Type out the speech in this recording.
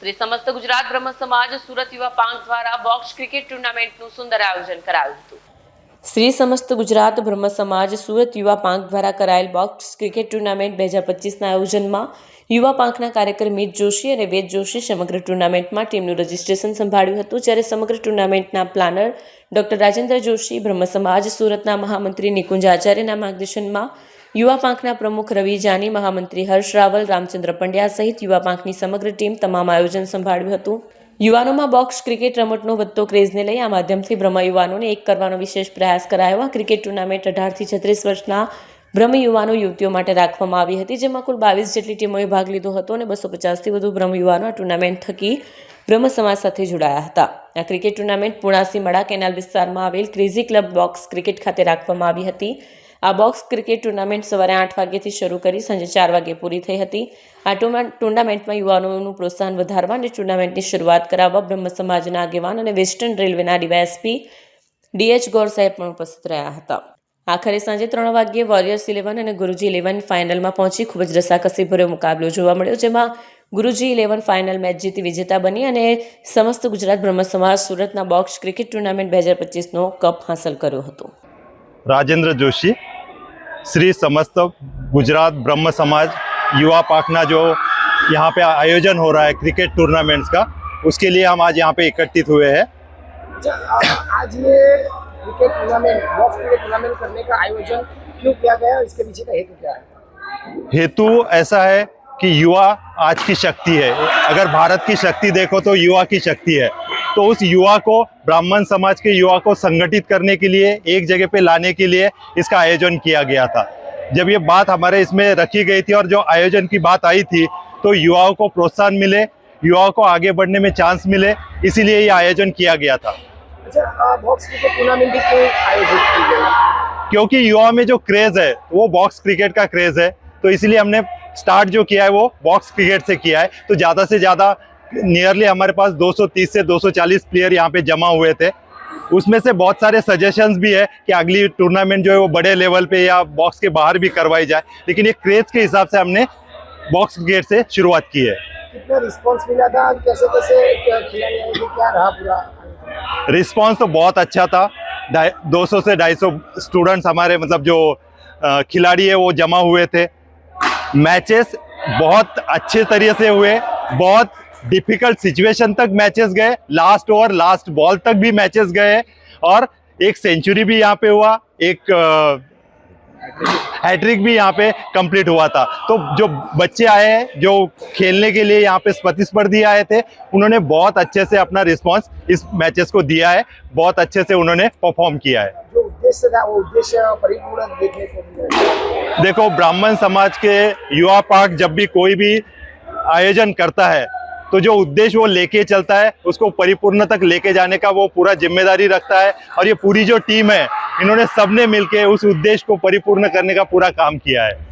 શ્રી સમસ્ત ગુજરાત બ્રહ્મ સમાજ સુરત યુવા પાંખ દ્વારા બોક્સ ક્રિકેટ ટુર્નામેન્ટનું સુંદર આયોજન કરાયું હતું. શ્રી સમસ્ત ગુજરાત બ્રહ્મ સમાજ સુરત યુવા પાંખ દ્વારા કરાયેલ બોક્સ ક્રિકેટ ટુર્નામેન્ટ બે હજાર પચીસના આયોજનમાં યુવા પાંખના કાર્યકર મિત જોશી અને વેદ જોશી સમગ્ર ટુર્નામેન્ટમાં ટીમનું રજિસ્ટ્રેશન સંભાળ્યું હતું, જ્યારે સમગ્ર ટુર્નામેન્ટના પ્લાનર ડોક્ટર રાજેન્દ્ર જોશી બ્રહ્મ સમાજ સુરતના મહામંત્રી નિકુંજ આચાર્યના માર્ગદર્શનમાં યુવા પાંખના પ્રમુખ રવિ જાની, મહામંત્રી હર્ષ રાવલ, રામચંદ્ર પંડ્યા સહિત યુવા પાંખની સમગ્ર ટીમ તમામ આયોજન સંભાળ્યું હતું. યુવાનોમાં બોક્સ ક્રિકેટ રમતનો વધતો ક્રેઝને લઈ આ માધ્યમથી બ્રહ્મ યુવાનોને એક કરવાનો વિશેષ પ્રયાસ કરાયો. આ ક્રિકેટ ટુર્નામેન્ટ અઢારથી છત્રીસ વર્ષના બ્રહ્મ યુવાનો યુવતીઓ માટે રાખવામાં આવી હતી, જેમાં કુલ બાવીસ જેટલી ટીમોએ ભાગ લીધો હતો અને બસો પચાસથી વધુ બ્રહ્મ યુવાનો આ ટુર્નામેન્ટ થકી બ્રહ્મ સમાજ સાથે જોડાયા હતા. આ ક્રિકેટ ટુર્નામેન્ટ પુણાસી મડા કેનાલ વિસ્તારમાં આવેલ ક્રેઝી ક્લબ બોક્સ ક્રિકેટ ખાતે રાખવામાં આવી હતી. આ બોક્સ ક્રિકેટ ટુર્નામેન્ટ સવારે આઠ વાગ્યાથી શરૂ કરી સાંજે ચાર વાગે પૂરી થઈ હતી. આ ટુર્ના- ટુર્નામેન્ટમાં યુવાનોનું પ્રોત્સાહન વધારવા અને ટુર્નામેન્ટની શરૂઆત કરાવવા બ્રહ્મ સમાજના આગેવાન અને વેસ્ટર્ન રેલવેના ડીવાયએસપી ડીએચ ગોર સાહેબ પણ ઉપસ્થિત રહ્યા હતા. આખરે સાંજે ત્રણ વાગ્યે વોરિયર્સ ઇલેવન અને ગુરુજી ઇલેવન ફાઇનલમાં પહોંચી ખૂબ જ રસાકસીભર્યો મુકાબલો જોવા મળ્યો, જેમાં ગુરુજી ઇલેવન ફાઇનલ મેચ જીતી વિજેતા બની અને સમસ્ત ગુજરાત બ્રહ્મ સમાજ સુરતના બોક્સ ક્રિકેટ ટુર્નામેન્ટ બે હજાર પચીસનો કપ હાંસલ કર્યો હતો. राजेंद्र जोशी श्री समस्त गुजरात ब्रह्म समाज युवा पाखना जो यहाँ पे आयोजन हो रहा है क्रिकेट टूर्नामेंट्स का उसके लिए हम आज यहाँ पे एकत्रित हुए हैं। अच्छा आज ये cricket tournament box cricket tournament करने का आयोजन क्यों किया गया और इसके पीछे का हेतु क्या है? हेतु ऐसा है कि युवा आज की शक्ति है। अगर भारत की शक्ति देखो तो युवा की शक्ति है। तो उस युवा को ब्राह्मण समाज के युवा को संगठित करने के लिए एक जगह पे लाने के लिए इसका आयोजन किया गया था। जब ये बात हमारे इसमें रखी गई थी और जो आयोजन की बात आई थी तो युवाओं को प्रोत्साहन मिले युवाओं को आगे बढ़ने में चांस मिले इसीलिए ये आयोजन किया गया था। अच्छा बॉक्स क्रिकेट टूर्नामेंट क्यों आयोजित की गई? क्योंकि युवा में जो क्रेज है वो बॉक्स क्रिकेट का क्रेज है तो इसलिए हमने स्टार्ट जो किया है वो बॉक्स क्रिकेट से किया है। तो ज़्यादा से ज़्यादा नियरली हमारे पास 230 से 240 प्लेयर यहाँ पे जमा हुए थे। उसमें से बहुत सारे सजेशंस भी है कि अगली टूर्नामेंट जो है वो बड़े लेवल पे या बॉक्स के बाहर भी करवाई जाए। लेकिन ये क्रेज के हिसाब से हमने बॉक्स क्रिकेट से शुरुआत की है। कितना रिस्पांस मिला था? कैसे कैसे क्या खिलाड़ी आए थे? क्या रहा पूरा? आयोजन? तो बहुत अच्छा था। दो सौ से ढाई स्टूडेंट्स हमारे मतलब जो खिलाड़ी है वो जमा हुए थे। मैचेस बहुत अच्छे तरीके से हुए बहुत डिफ़िकल्ट सिचुएशन तक मैचेस गए लास्ट ओवर लास्ट बॉल तक भी मैचेस गए और एक सेंचुरी भी यहाँ पे हुआ एक हैट्रिक भी यहाँ पे कंप्लीट हुआ था। तो जो बच्चे आए हैं जो खेलने के लिए यहाँ पे प्रतिस्पर्धी आए थे उन्होंने बहुत अच्छे से अपना रिस्पांस इस मैचेस को दिया है बहुत अच्छे से उन्होंने परफॉर्म किया है। जो उद्देश्य था वो उद्देश्य परिपूर्ण देखने को देखो ब्राह्मण समाज के युवा पार्क जब भी कोई भी आयोजन करता है तो जो उद्देश्य वो लेके चलता है, उसको परिपूर्ण तक लेके जाने का वो पूरा ज़िम्मेदारी रखता है और ये पूरी जो टीम है, इन्होंने सबने मिलके उस उद्देश्य को परिपूर्ण करने का पूरा काम किया है।